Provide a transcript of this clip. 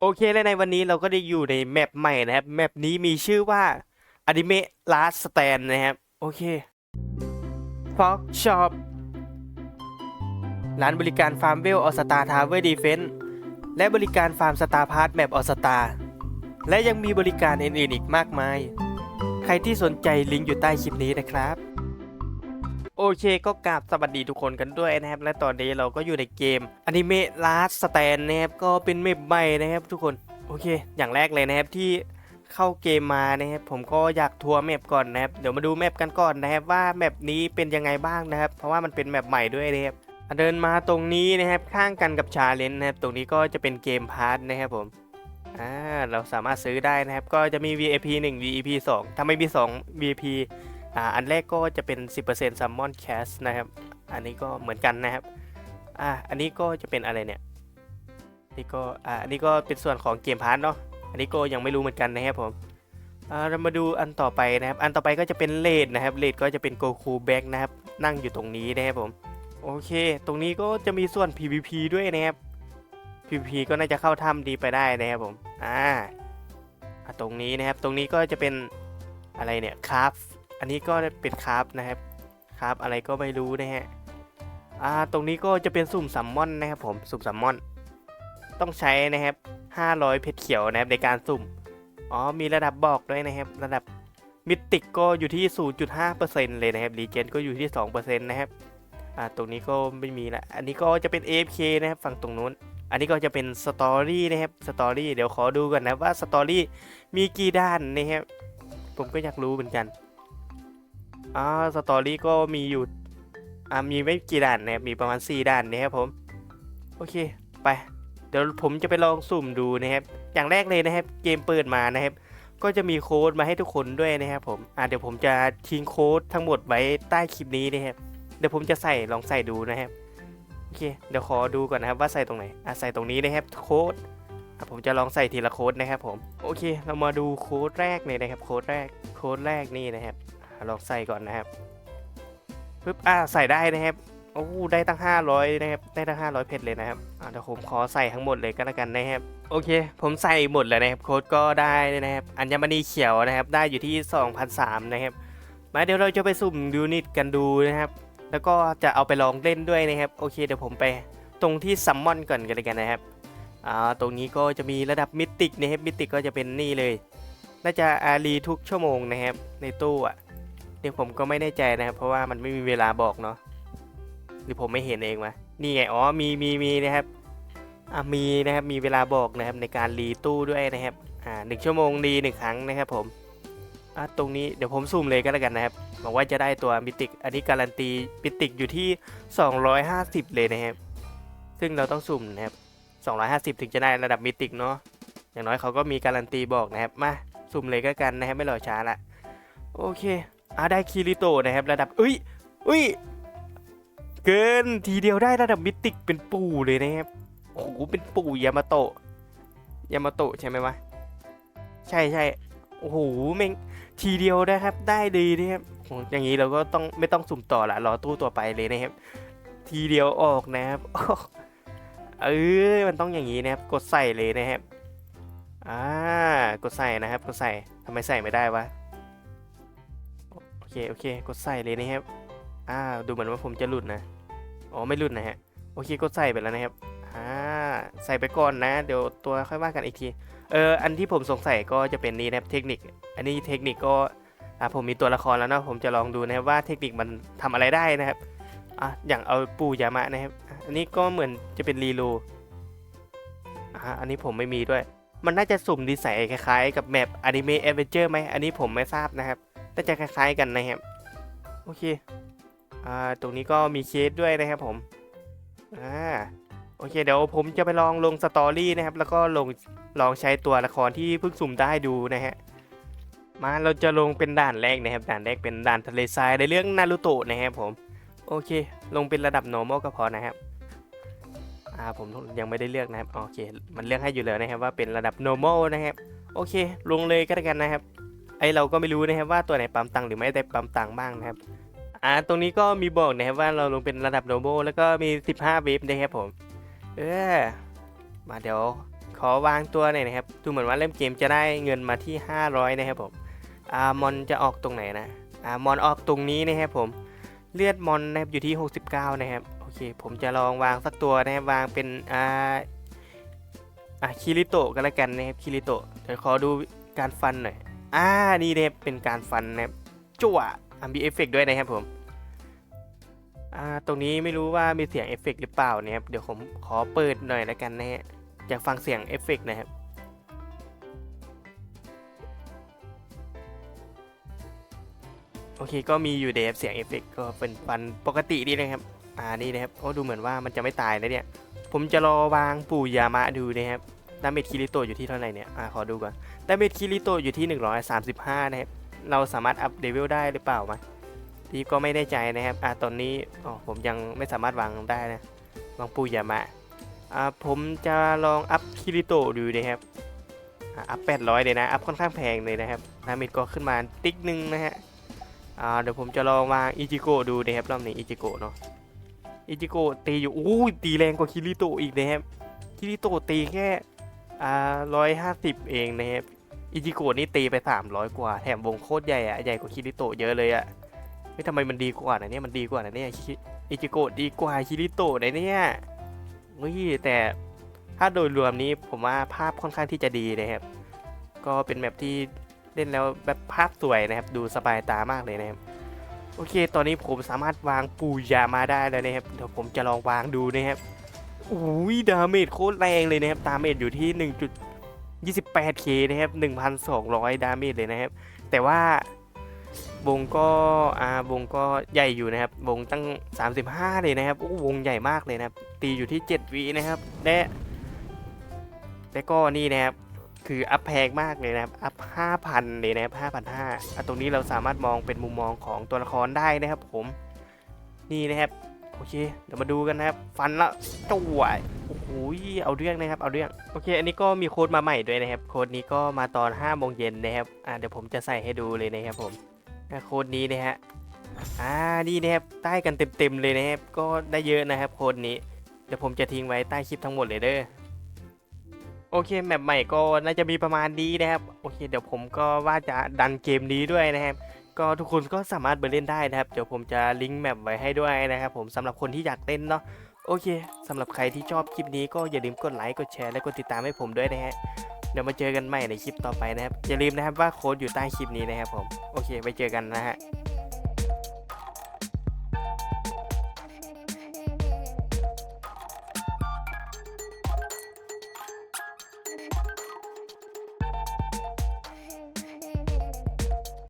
โอเคและในวันนี้เราก็ได้อยู่ในแมปใหม่นะครับ แมปนี้มีชื่อว่าอนิเมะลาสแตนนะครับ โอเคฟ็อกช็อปร้านบริการฟาร์มเวลออสตาทาวเวอร์ดีเฟนต์และบริการฟาร์มสตาร์พาร์ทแมปออสตาและยังมีบริการอื่นๆอีกมากมาย ใครที่สนใจลิงก์อยู่ใต้คลิปนี้นะครับ โอเคก็กราบสวัสดีทุกคนกันด้วยนะครับ และตอนนี้เราก็อยู่ในเกมอนิเมะลาสแตนนะครับก็เป็นเมปใหม่นะครับทุกคน โอเค อย่างแรกเลยนะครับที่เข้าเกมมานะครับผมก็อยากทัวร์แมปก่อนนะครับเดี๋ยวมาดูแมปกันก่อนนะครับว่าแมปนี้เป็นยังไงบ้างนะครับ เพราะว่ามันเป็นแมปใหม่ด้วยนะครับเดินมาตรงนี้นะครับข้างกันกับชาเลนจ์นะครับตรงนี้ก็จะเป็นเกมพาร์ทนะครับผมอ่าเราสามารถซื้อได้นะครับก็จะมี VIP 1 VIP 2ถ้าไม่มี2 VIP อ่าอันแรกก็จะเป็น 10% Summon Cash นะครับ อันนี้ก็เหมือนกันนะครับอ่าอันนี้ก็จะเป็นอะไรเนี่ยนี่ก็อ่าอันนี้ก็เป็นส่วนของเกมพาร์ทเนาะอันนี้ก็ยังไม่รู้เหมือนกันนะครับผมอ่าเรามาดูอันต่อไปนะครับ อันต่อไปก็จะเป็นเลดนะครับเลดก็จะเป็นโกคูแบ็กนะครับ นั่งอยู่ตรงนี้นะครับผมโอเค ตรงนี้ก็จะมีส่วน PVP ด้วยนะครับ PVP ก็น่าจะเข้าถ้ำดีไปได้นะครับผมอ่าตรงนี้นะครับ ตรงนี้ก็จะเป็นอะไรเนี่ยคราฟ อันนี้ก็เป็นคราฟนะครับคราฟอะไรก็ไม่รู้นะฮะอ่าตรงนี้ก็จะเป็นสุ่มซัมมอนนะครับผมสุ่มซัมมอน ต้องใช้นะครับ 500 เพชรเขียวนะครับในการสุ่มอ๋อมีระดับบอกด้วยนะครับ ระดับมิติกก็อยู่ที่ 0.5%เลยนะครับรีเจนก็อยู่ที่2%นะครับอ่าตรงนี้ก็ไม่มีละอันนี้ก็จะเป็น AFK นะครับฝั่งตรงนู้น อันนี้ก็จะเป็นสตอรี่นะครับสตอรี่เดี๋ยวขอดูก่อนนะว่าสตอรี่มีกี่ด้านนะครับผมก็อยากรู้เหมือนกัน อ่าสตอรี่ก็มีอยู่อ่ามีไม่กี่ด่านนะครับมีประมาณ 4 ด่านนะครับผม โอเค ไป เดี๋ยวผมจะไปลองสุ่มดูนะครับ อย่างแรกเลยนะครับ เกมเปิดมานะครับ ก็จะมีโค้ดมาให้ทุกคนด้วยนะครับผม อ่าเดี๋ยวผมจะทิ้งโค้ดทั้งหมดไว้ใต้คลิปนี้นะครับ เดี๋ยวผมจะใส่ลองใส่ดูนะครับ โอเค เดี๋ยวขอดูก่อนนะครับว่าใส่ตรงไหน อ่าใส่ตรงนี้นะครับโค้ดอะผมจะลองใส่ทีละโค้ดนะครับผม โอเค เรามาดูโค้ดแรกเลยนะครับ โค้ดแรก โค้ดแรกนี่นะครับ ลองใส่ก่อนนะครับปึ๊บอ่าใส่ได้นะครับโอ้ได้ตั้ง 500 นะครับ ได้ตั้ง 500 เพชรเลยนะครับอ่าเดี๋ยวผมขอใส่ทั้งหมดเลยก็แล้วกันนะครับ โอเค ผมใส่หมดแล้วนะครับ โค้ดก็ได้นะครับ อัญมณีเขียวนะครับ ได้อยู่ที่ 2,003นะครับ มาเดี๋ยวเราจะไปสุ่มยูนิตกันดูนะครับ แล้วก็จะเอาไปลองเล่นด้วยนะครับ โอเคเดี๋ยวผมไปตรงที่ซัมมอนก่อนกันเลยกันนะครับ อ่า ตรงนี้ก็จะมีระดับมิติกนะครับ มิติกก็จะเป็นนี่เลย น่าจะอารีทุกชั่วโมงนะครับ ในตู้อะ เดี๋ยวผมก็ไม่แน่ใจนะครับ เพราะว่ามันไม่มีเวลาบอกเนาะหรือผมไม่เห็นเองวะนี่ไงอ๋อมีมีมีนะครับอ่ามีนะครับมีเวลาบอกนะครับในการรีตู้ด้วยนะครับอ่าหนึ่งชั่วโมงรีหนึ่งครั้งนะครับผมอ่าตรงนี้เดี๋ยวผมซูมเลยก็แล้วกันนะครับหวังว่าจะได้ตัวมิติกอันนี้การันตีมิติกอยู่ที่ 250 เลยนะครับ ซึ่งเราต้องสุ่มนะครับ 250 ถึงจะได้ระดับมิติกเนาะอย่างน้อยเขาก็มีการันตีบอกนะครับมาสุ่มเลยก็กันนะครับไม่รอช้าละโอเค อ่าได้คิริโตะนะครับระดับอุ้ยอุ้ยเกินทีเดียวได้ระดับมิติกเป็นปู่เลยนะครับโอ้โหเป็นปู่ยามาโตะยามาโตะใช่ไหมวะใช่ใช่โอ้โหเมงทีเดียวนะครับ ได้ดีนะครับอย่างนี้เราก็ต้องไม่ต้องสุ่มต่อละรอตู้ตัวไปเลยนะครับ ทีเดียวออกนะครับเออมันต้องอย่างนี้นะครับ กดใส่เลยนะครับอ่ากดใส่นะครับ กดใส่ทำไมใส่ไม่ได้วะ อเค โอเค กดใส่เลยนะครับ อ่า ดูเหมือนว่าผมจะหลุดนะ อ๋อ ไม่หลุดนะฮะ โอเค กดใส่ไปแล้วนะครับ อ่า ใส่ไปก่อนนะ เดี๋ยวตัวค่อยว่ากันอีกที เออ อันที่ผมสงสัยก็จะเป็นนี่นะครับ เทคนิค อันนี้เทคนิคก็ อ่า ผมมีตัวละครแล้วเนาะ ผมจะลองดูนะครับว่าเทคนิคมันทำอะไรได้นะครับ อะอย่างเอาปูยามะนะครับ อันนี้ก็เหมือนจะเป็นรีโลอ่าอันนี้ผมไม่มีด้วยมันน่าจะสุ่มดีไซน์คล้ายๆกับแมปอนิเมะแอดเวนเจอร์ไหมอันนี้ผมไม่ทราบนะครับ น่าจะคล้ายๆกันนะครับ โอเค อ่า ตรงนี้ก็มีเคสด้วยนะครับผม อ่า โอเค เดี๋ยวผมจะไปลองลงสตอรี่นะครับ แล้วก็ลงลองใช้ตัวละครที่เพิ่งสุ่มได้ดูนะฮะ มาเราจะลงเป็นด่านแรกนะครับ ด่านแรกเป็นด่านทะเลทรายในเรื่องนารูโตะนะครับผม โอเค ลงเป็นระดับ normal ก็พอนะครับอ่าผมยังไม่ได้เลือกนะครับโอเค มันเลือกให้อยู่แล้วนะครับว่าเป็นระดับ normal นะครับ โอเค ลงเลยก็แล้วกันนะครับ ไอเราก็ไม่รู้นะครับว่าตัวไหนปั๊มตังค์หรือไม่ได้ปั๊มตังค์บ้างนะครับอ่าตรงนี้ก็มีบอกนะครับว่าเราลงเป็นระดับ normal แล้วก็มี 15เวฟนะครับผม เออมาเดี๋ยวขอวางตัวหน่อยนะครับดูเหมือนว่าเล่มเกมจะได้เงินมาที่ 500 นะครับผมอ่ามอนจะออกตรงไหนนะอ่ามอนออกตรงนี้นะครับผมเลือดมอนนะครับอยู่ที่ 69 นะครับโอเค ผมจะลองวางสักตัวนะครับวางเป็นอ่าอะคิริโตะกันละกันนะครับคิริโตะเดี๋ยวขอดูการฟันหน่อย อ่านี่เนะครับเป็นการฟันนะครับจั่วอะมีเอฟเฟกต์ด้วยนะครับผมอ่าตรงนี้ไม่รู้ว่ามีเสียงเอฟเฟกต์หรือเปล่านะครับเดี๋ยวผมขอเปิดหน่อยและกันนะฮะอยากฟังเสียงเอฟเฟกต์นะครับโอเคก็มีอยู่เดฟเสียงเอฟเฟกต์ก็เป็นฟันปกติดีนะครับอ่านี่นะครับโอ้ดูเหมือนว่ามันจะไม่ตายนะเนี่ย ผมจะรอวางปู่ยามะดูนะครับดาเมจคิริโตอยู่ที่เท่าไหร่เนี่ยอ่าขอดูก่อน ดาเมจคิริโตอยู่ที่ 135 นะครับ เราสามารถอัพเลเวลได้หรือเปล่ามะพี่ก็ไม่ได้ใจนะครับอ่าตอนนี้อ๋อผมยังไม่สามารถวางได้นะ วางปูยามะอ่าผมจะลองอัพคิริโตดูนะครับอ่าอัพ 800 เลยนะ อัพค่อนข้างแพงเลยนะครับดาเมจก็ขึ้นมาติ๊กหนึ่งนะฮะอ่าเดี๋ยวผมจะลองวางอิจิโกะดูนะครับรอบนี้อิจิโกะเนาะอิจิโกะตีอยู่อู้ตีแรงกว่าคิริโตอีกนะครับคิริโตตีแค่อ่าร้อยห้าสิบเองนะครับ อิจิโกะนี่ตีไปสามร้อยกว่า แถมวงโคตรใหญ่อะใหญ่กว่าคิริโตะเยอะเลยอะไม่ทำไมมันดีกว่านะเนี่ยมันดีกว่านะเนี่ยอิจิโกะดีกว่าคิริโตะนะเนี่ยเฮ้ยแต่ถ้าโดยรวมนี้ผมว่าภาพค่อนข้างที่จะดีนะครับ ก็เป็นแบบที่เล่นแล้วแบบภาพสวยนะครับ ดูสบายตามากเลยนะครับ โอเค ตอนนี้ผมสามารถวางปูยามาได้แล้วนะครับ เดี๋ยวผมจะลองวางดูนะครับอุ้ยดาเมจโคตรแรงเลยนะครับ ดาเมจอยู่ที่ 28k นะครับ 1,200 ดาเมจเลยนะครับ แต่ว่าวงก็อ่าวงก็ใหญ่อยู่นะครับ วงตั้ง 35 เลยนะครับโอ้วงใหญ่มากเลยนะครับ ตีอยู่ที่ 7วินะครับ และและก็นี่นะครับ คืออัพแพงมากเลยนะครับ อัพ 5,000 เลยนะครับ5,500ตรงนี้เราสามารถมองเป็นมุมมองของตัวละครได้นะครับผม นี่นะครับ โอเค เดี๋ยวมาดูกันนะครับ ฟันละจั่วโอ้โหเอาเรื่องนะครับ เอาเรื่อง โอเค อันนี้ก็มีโค้ดมาใหม่ด้วยนะครับ โค้ดนี้ก็มาตอน5โมงเย็นนะครับ อ่า เดี๋ยวผมจะใส่ให้ดูเลยนะครับผมโค้ดนี้นะฮะ อ่า นี่นะครับ ใต้กันเต็มๆเลยนะครับ ก็ได้เยอะนะครับ โค้ดนี้ เดี๋ยวผมจะทิ้งไว้ใต้คลิปทั้งหมดเลยเด้อ โอเค แมปใหม่ก็น่าจะมีประมาณนี้นะครับ โอเค เดี๋ยวผมก็ว่าจะดันเกมนี้ด้วยนะครับ ก็ทุกคนก็สามารถไปเล่นได้นะครับ เดี๋ยวผมจะลิงก์แมปไว้ให้ด้วยนะครับผมสำหรับคนที่อยากเล่นเนาะโอเคสำหรับใครที่ชอบคลิปนี้ก็อย่าลืมกดไลค์กดแชร์และกดติดตามให้ผมด้วยนะฮะเดี๋ยวมาเจอกันใหม่ในคลิปต่อไปนะครับอย่าลืมนะครับว่าโค้ดอยู่ใต้คลิปนี้นะครับผมโอเคไปเจอกันนะฮะ